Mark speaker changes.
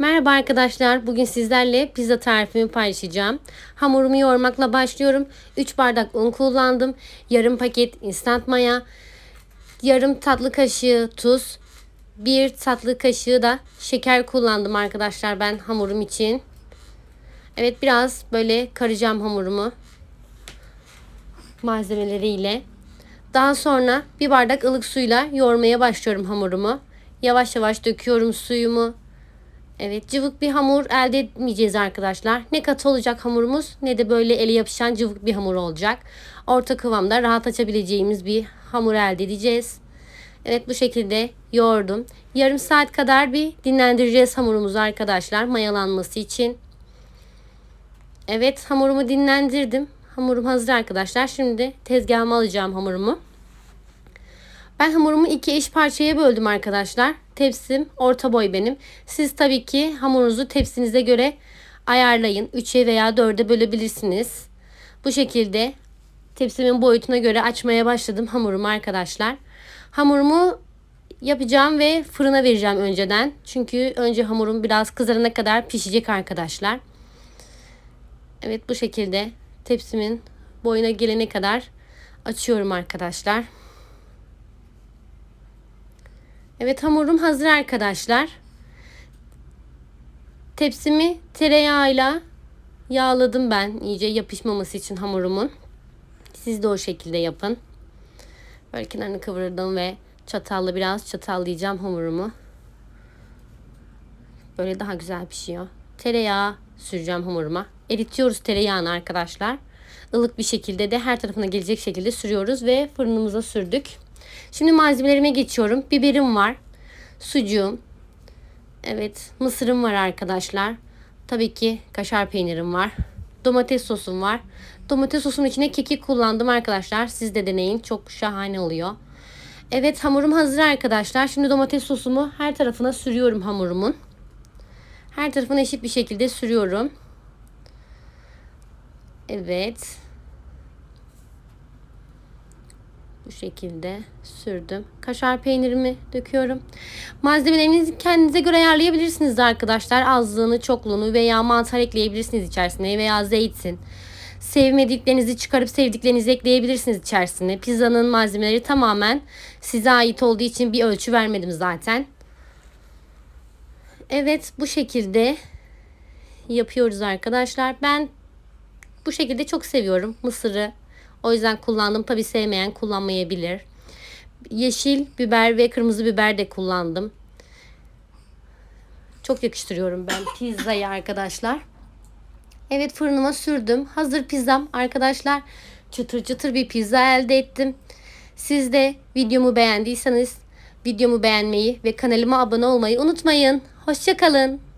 Speaker 1: Merhaba arkadaşlar. Bugün sizlerle pizza tarifimi paylaşacağım. Hamurumu yoğurmakla başlıyorum. 3 bardak un kullandım. Yarım paket instant maya. Yarım tatlı kaşığı tuz. 1 tatlı kaşığı da şeker kullandım arkadaşlar ben hamurum için. Evet biraz böyle karacağım hamurumu. Malzemeleriyle. Daha sonra bir bardak ılık suyla yoğurmaya başlıyorum hamurumu. Yavaş yavaş döküyorum suyumu. Evet cıvık bir hamur elde etmeyeceğiz arkadaşlar. Ne katı olacak hamurumuz ne de böyle ele yapışan cıvık bir hamur olacak. Orta kıvamda rahat açabileceğimiz bir hamur elde edeceğiz. Evet bu şekilde yoğurdum. Yarım saat kadar bir dinlendireceğiz hamurumuzu arkadaşlar mayalanması için. Evet hamurumu dinlendirdim. Hamurum hazır arkadaşlar. Şimdi tezgahıma alacağım hamurumu. Ben hamurumu iki eş parçaya böldüm arkadaşlar. Tepsim orta boy benim. Siz tabii ki hamurunuzu tepsinize göre ayarlayın. 3'e veya 4'e bölebilirsiniz. Bu şekilde tepsimin boyutuna göre açmaya başladım hamurumu arkadaşlar. Hamurumu yapacağım ve fırına vereceğim önceden. Çünkü önce hamurum biraz kızarana kadar pişecek arkadaşlar. Evet bu şekilde tepsimin boyuna gelene kadar açıyorum arkadaşlar. Evet hamurum hazır arkadaşlar. Tepsimi tereyağıyla yağladım ben iyice yapışmaması için hamurumun. Siz de o şekilde yapın. Böyle kenarını kıvırdım ve çatalla biraz çatallayacağım hamurumu. Böyle daha güzel pişiyor. Tereyağı süreceğim hamuruma. Eritiyoruz tereyağını arkadaşlar. Ilık bir şekilde de her tarafına gelecek şekilde sürüyoruz ve fırınımıza sürdük. Şimdi malzemelerime geçiyorum. Biberim var. Sucuğum. Evet mısırım var arkadaşlar. Tabii ki kaşar peynirim var. Domates sosum var. Domates sosun içine kekik kullandım arkadaşlar. Siz de deneyin. Çok şahane oluyor. Evet hamurum hazır arkadaşlar. Şimdi domates sosumu her tarafına sürüyorum hamurumun. Her tarafına eşit bir şekilde sürüyorum. Evet. Bu şekilde sürdüm. Kaşar peynirimi döküyorum. Malzemelerinizi kendinize göre ayarlayabilirsiniz arkadaşlar. Azlığını, çokluğunu veya mantar ekleyebilirsiniz içerisine veya zeytin. Sevmediklerinizi çıkarıp sevdiklerinizi ekleyebilirsiniz içerisine. Pizzanın malzemeleri tamamen size ait olduğu için bir ölçü vermedim zaten. Evet bu şekilde yapıyoruz arkadaşlar. Ben bu şekilde çok seviyorum mısırı. O yüzden kullandım. Tabi sevmeyen kullanmayabilir. Yeşil biber ve kırmızı biber de kullandım. Çok yakıştırıyorum ben pizzayı arkadaşlar. Evet fırınıma sürdüm. Hazır pizzam arkadaşlar. Çıtır çıtır bir pizza elde ettim. Siz de videomu beğendiyseniz videomu beğenmeyi ve kanalıma abone olmayı unutmayın. Hoşçakalın.